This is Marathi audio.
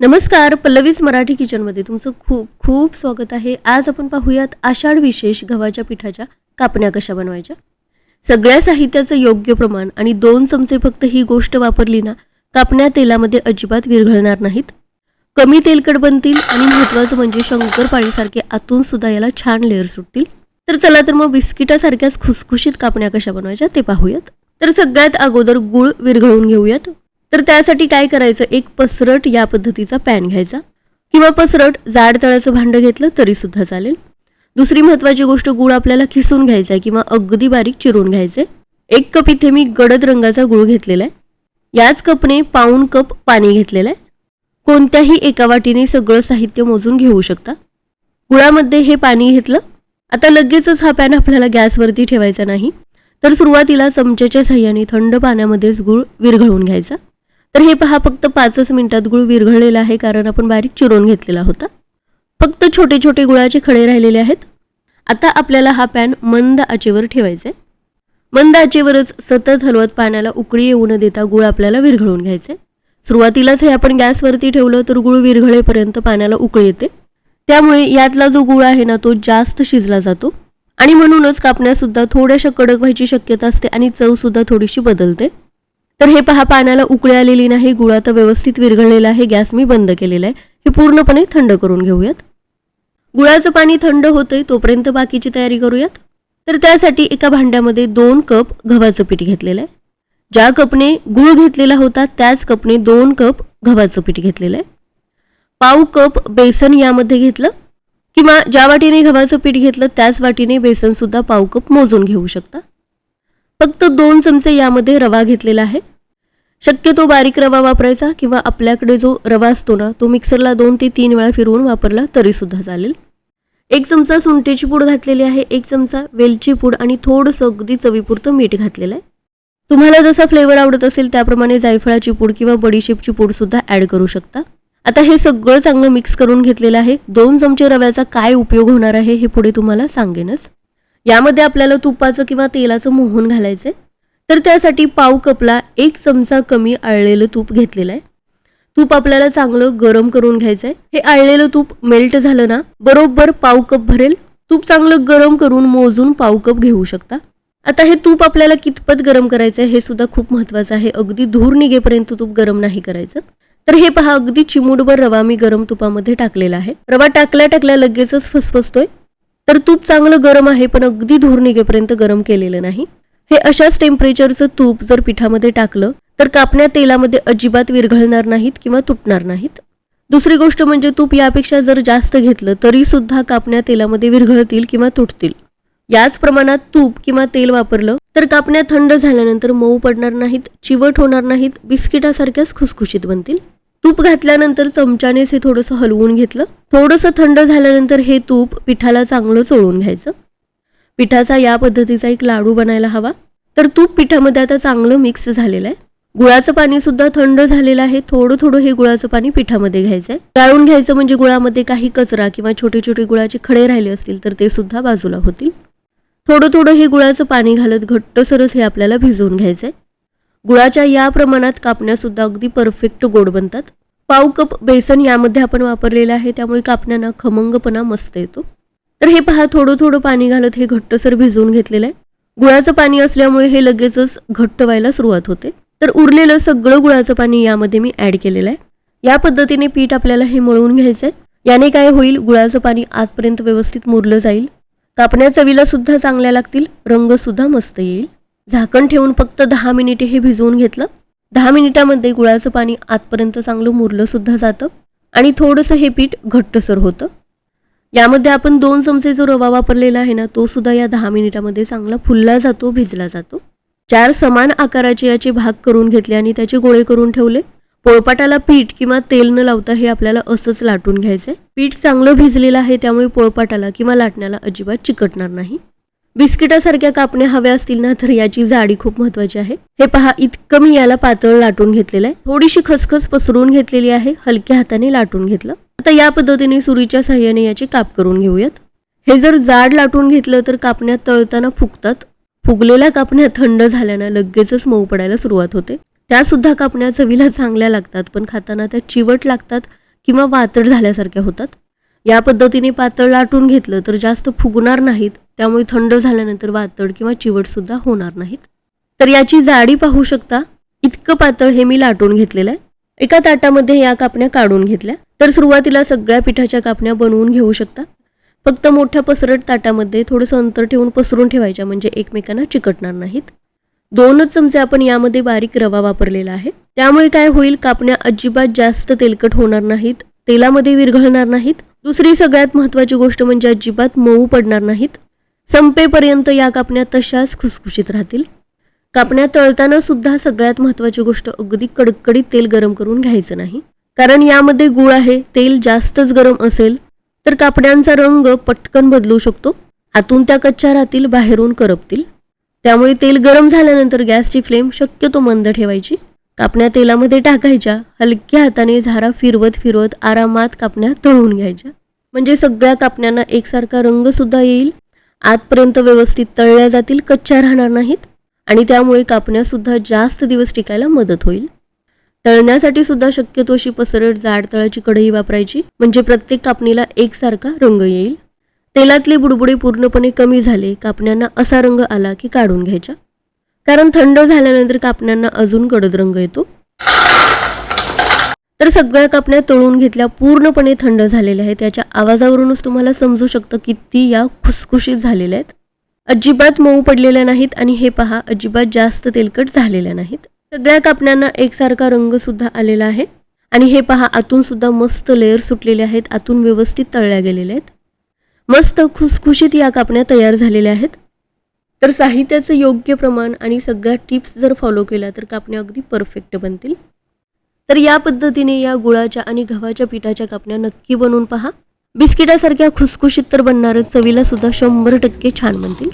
नमस्कार पल्लवीज मराठी किचनमध्ये तुमचं खूप खूप स्वागत आहे. आज आपण पाहूयात आषाढ विशेष गव्हाच्या पिठाच्या कापण्या कशा बनवायच्या? सगळ्या साहित्याचं योग्य प्रमाण आणि दोन चमचे फक्त ही गोष्ट वापरली ना कापण्या तेलामध्ये अजिबात विरघळणार नाहीत. कमी तेलकट बनतील आणि महत्त्वाचं म्हणजे शंकरपाळीसारखे आतून सुद्धा याला छान लेअर सुटतील. तर चला तर मग बिस्किटासारख्याच खुसखुशीत कापण्या कशा बनवायच्या ते पाहूयात. तर सगळ्यात अगोदर गुळ विरघळून घेऊयात. तर त्यासाठी काय करायचं? एक पसरट या पद्धतीचा पॅन घ्यायचा. किंवा पसरट जाड तळाचं भांडं घेतलं तरी सुद्धा चालेल. दुसरी महत्त्वाची गोष्ट गुळ आपल्याला खिसून घ्यायचा आहे किंवा अगदी बारीक चिरून घ्यायचे. एक कप इथे मी गडद रंगाचा गुळ घेतलेला आहे. याच कपने पाऊन कप पाणी घेतलेलं आहे. कोणत्याही एका वाटीने सगळं साहित्य मोजून घेऊ शकता. गुळामध्ये हे पाणी घेतलं. आता लगेचच हा पॅन आपल्याला गॅसवरती ठेवायचा नाही. तर सुरुवातीला चमच्याच्या साह्याने थंड पाण्यामध्येच गुळ विरघळून घ्यायचा. तर हे पहा फक्त पाचच मिनिटात गुळ विरघळलेला आहे कारण आपण बारीक चिरून घेतलेला होता. फक्त छोटे छोटे गुळाचे खडे राहिलेले आहेत. आता आपल्याला हा पॅन मंद आचेवर ठेवायचा आहे मंद आचेवरच सतत हलवत पाण्याला उकळी येऊ न देता गुळ आपल्याला विरघळून घ्यायचे सुरुवातीलाच हे आपण गॅसवरती ठेवलं तर गुळ विरघळेपर्यंत पाण्याला उकळी येते. त्यामुळे यातला जो गुळ आहे ना तो जास्त शिजला जातो. आणि म्हणूनच कापण्यासुद्धा थोड्याशा कडक व्हायची शक्यता असते आणि चवसुद्धा थोडीशी बदलते. तर हे पहा पाण्याला उकळी आलेली नाही गुळ आता व्यवस्थित विरघळलेला आहे गॅस मी बंद केलेला आहे. हे पूर्णपणे थंड करून घेऊयात. गुळाचं पाणी थंड होतंय तोपर्यंत बाकीची तयारी करूयात. तर त्यासाठी एका भांड्यामध्ये दोन कप गव्हाचं पीठ घेतलेलं आहे. ज्या कपने गुळ घेतलेला होता त्याच कपने दोन कप गव्हाचं पीठ घेतलेलं आहे. पाव कप बेसन यामध्ये घेतलं किंवा ज्या वाटीने गव्हाचं पीठ घेतलं त्याच वाटीने बेसनसुद्धा पाव कप मोजून घेऊ शकता. फक्त दोन चमचे यामध्ये रवा घेतलेला आहे. शक्यतो बारीक रवा वापरायचा किंवा आपल्याकडे जो रवा असतो ना तो मिक्सरला दोन ते तीन वेळा फिरवून वापरला तरीसुद्धा चालेल. एक चमचा सुंठेची पूड घातलेली आहे एक चमचा वेलची पूड आणि थोडंसं अगदी चवीपुरतं मीठ घातलेलं आहे. तुम्हाला जसा फ्लेवर आवडत असेल त्याप्रमाणे जायफळाची पूड किंवा बडीशेपची पूडसुद्धा ॲड करू शकता. आता हे सगळं चांगलं मिक्स करून घेतलेलं आहे. दोन चमचे रव्याचा काय उपयोग होणार आहे हे पुढे तुम्हाला सांगेनच. यामध्ये आपल्याला तुपाचं किंवा तेलाचं मोहन घालायचं तर त्यासाठी पाव कपला एक चमचा कमी आळलेलं तूप घेतलेलं आहे. तूप आपल्याला चांगलं गरम करून घ्यायचं आहे हे आळलेलं तूप मेल्ट झालं ना बरोबर पाव कप भरेल. तूप चांगलं गरम करून मोजून पाव कप घेऊ शकता. आता हे तूप आपल्याला कितपत गरम करायचं आहे हे सुद्धा खूप महत्त्वाचं आहे. अगदी धूर निघेपर्यंत तूप गरम नाही करायचं. तर हे पहा अगदी चिमूटभर रवा मी गरम तुपामध्ये टाकलेला आहे. रवा टाकल्या टाकल्या लगेचच फसफसतोय. तर तूप चांगलं गरम आहे पण अगदी धूर निघेपर्यंत गरम केलेलं नाही. हे अशाच टेम्परेचरचं तूप जर पिठामध्ये टाकलं तर कापण्या तेलामध्ये अजिबात विरघळणार नाहीत किंवा तुटणार नाहीत. दुसरी गोष्ट म्हणजे तूप यापेक्षा जर जास्त घेतलं तरी सुद्धा कापण्या तेलामध्ये विरघळतील किंवा तुटतील. याच प्रमाणात तूप किंवा तेल वापरलं तर कापण्या थंड झाल्यानंतर मऊ पडणार नाहीत चिवट होणार नाहीत बिस्किटासारख्याच खुसखुशीत बनतील. तूप घातल्यानंतर चमच्यानेच हे थोडंसं हलवून घेतलं. थोडंसं थंड झाल्यानंतर हे तूप पिठाला चांगलं चोळून घ्यायचं. पिठाचा या पद्धतीचा एक लाडू बनायला हवा. तर तूप पिठामध्ये आता चांगलं मिक्स झालेलं आहे. गुळाचं पाणी सुद्धा थंड झालेलं आहे. थोडं थोडं हे गुळाचं पाणी पिठामध्ये घ्यायचं आहे गाळून घ्यायचं म्हणजे गुळामध्ये काही कचरा किंवा छोटे छोटे गुळाचे खडे राहिले असतील तर ते सुद्धा बाजूला होतील. थोडं थोडं हे गुळाचं पाणी घालत घट्टसरच हे आपल्याला भिजवून घ्यायचं आहे गुळाच्या या प्रमाणात कापण्यासुद्धा अगदी परफेक्ट गोड बनतात. पाव कप बेसन यामध्ये आपण वापरलेलं आहे. त्यामुळे कापण्याना खमंगपणा मस्त येतो. तर हे पहा थोडं थोडं पाणी घालत हे घट्टसर भिजवून घेतलेलं आहे. गुळाचं पाणी असल्यामुळे हे लगेचच घट्ट व्हायला सुरुवात होते. तर उरलेलं सगळं गुळाचं पाणी यामध्ये मी ॲड केलेलं आहे. या पद्धतीने पीठ आपल्याला हे मळवून घ्यायचं आहे. याने काय होईल गुळाचं पाणी आजपर्यंत व्यवस्थित मुरलं जाईल. कापण्या चवीला सुद्धा चांगल्या लागतील रंगसुद्धा मस्त येईल. झाकण ठेवून फक्त दहा मिनिटे हे भिजवून घेतलं. दहा मिनिटामध्ये गुळाचं पाणी आतपर्यंत चांगलं मुरलंसुद्धा जातं. आणि थोडंसं हे पीठ घट्टसर होतं. यामध्ये आपण दोन चमचे जो रवा वापरलेला आहे ना तो सुद्धा या दहा मिनिटामध्ये चांगला फुलला जातो भिजला जातो. चार समान आकाराचे याचे भाग करून घेतले आणि त्याचे गोळे करून ठेवले. पोळपाटाला पीठ किंवा तेल न लावता हे आपल्याला असंच लाटून घ्यायचंय. पीठ चांगलं भिजलेलं आहे त्यामुळे पोळपाटाला किंवा लाटण्याला अजिबात चिकटणार नाही. बिस्किटासारख्या कापण्या हव्या असतील ना तर याची जाडी खूप महत्वाची आहे. हे पहा इतकं मी याला पातळ लाटून घेतलेलं आहे. थोडीशी खसखस पसरून घेतलेली आहे हलक्या हाताने लाटून घेतलं. आता या पद्धतीने सुरीच्या साह्याने याचे काप करून घेऊयात. हे जर जाड लाटून घेतलं तर कापण्या तळताना फुगतात. फुगलेल्या कापण्या थंड झाल्यानं लगेचच मऊ पडायला सुरुवात होते. त्या सुद्धा कापण्या चवीला चांगल्या लागतात पण खाताना त्या चिवट लागतात किंवा वातड झाल्यासारख्या होतात. या पद्धतीने पातळ लाटून घेतलं तर जास्त फुगणार नाहीत त्यामुळे थंड झाल्यानंतर वातड किंवा चिवटसुद्धा होणार नाहीत. तर याची जाडी पाहू शकता इतकं पातळ हे मी लाटून घेतलेलं आहे. एका ताटामध्ये या कापण्या काढून घेतल्या. तर सुरुवातीला सगळ्या पिठाच्या कापण्या बनवून घेऊ शकता. फक्त मोठ्या पसरट ताटामध्ये थोडंसं अंतर ठेवून पसरून ठेवायच्या म्हणजे एकमेकांना चिकटणार नाहीत. दोनच चमचे आपण यामध्ये बारीक रवा वापरलेला आहे. त्यामुळे काय होईल कापण्या अजिबात जास्त तेलकट होणार नाहीत. तेलामध्ये विरघळणार नाहीत. दुसरी सगळ्यात महत्त्वाची गोष्ट म्हणजे अजिबात मऊ पडणार नाहीत. संपेपर्यंत या कापण्या तशाच खुसखुशीत राहतील. कापण्या तळताना सुद्धा सगळ्यात महत्त्वाची गोष्ट अगदी कडकडीत तेल गरम करून घ्यायचं नाही. कारण यामध्ये गुळ आहे तेल जास्तच गरम असेल तर कापड्यांचा रंग पटकन बदलू शकतो. आतून त्या कच्च्या राहतील बाहेरून करपतील. त्यामुळे तेल गरम झाल्यानंतर गॅसची फ्लेम शक्यतो मंद ठेवायची. कापण्या तेलामध्ये टाकायच्या. हलक्या हाताने झारा फिरवत फिरवत आरामात कापण्या तळून घ्यायच्या. म्हणजे सगळ्या कापण्यांना एकसारखा रंग सुद्धा येईल. आतपर्यंत व्यवस्थित तळल्या जातील कच्च्या राहणार नाहीत. आणि त्यामुळे कापण्यासुद्धा जास्त दिवस टिकायला मदत होईल. तळण्यासाठी सुद्धा शक्यतो अशी पसरट जाड तळाची कढई वापरायची. म्हणजे प्रत्येक कापणीला एकसारखा रंग येईल. तेलातले बुडबुडे पूर्णपणे कमी झाले. कापण्यांना असा रंग आला की काढून घ्यायच्या. कारण थंड झाल्यानंतर कापण्यांना अजून गडद रंग येतो. तर सगळ्या कापण्या तळून घेतल्या पूर्णपणे थंड झालेल्या आहेत. त्याच्या आवाजावरूनच तुम्हाला समजू शकतं की ती या खुसखुशीत झालेल्या आहेत. अजिबात मऊ पडलेल्या नाहीत आणि हे पहा अजिबात जास्त तेलकट झालेल्या नाहीत. सगळ्या कापण्यांना एकसारखा रंग सुद्धा आलेला आहे. आणि हे पहा आतून सुद्धा मस्त लेअर सुटलेले आहेत. आतून व्यवस्थित तळल्या गेलेल्या आहेत. मस्त खुसखुशीत या कापण्या तयार झालेल्या आहेत. तर साहित्याचं योग्य प्रमाण आणि सगळ्या टिप्स जर फॉलो केल्या तर कापण्या अगदी परफेक्ट बनतील. तर या पद्धतीने या गुळाच्या आणि गव्हाच्या पिठाच्या कापण्या नक्की बनवून पहा. बिस्किटासारख्या खुसखुशीत तर बनणारच चवीला सुद्धा शंभर टक्के छान बनतील.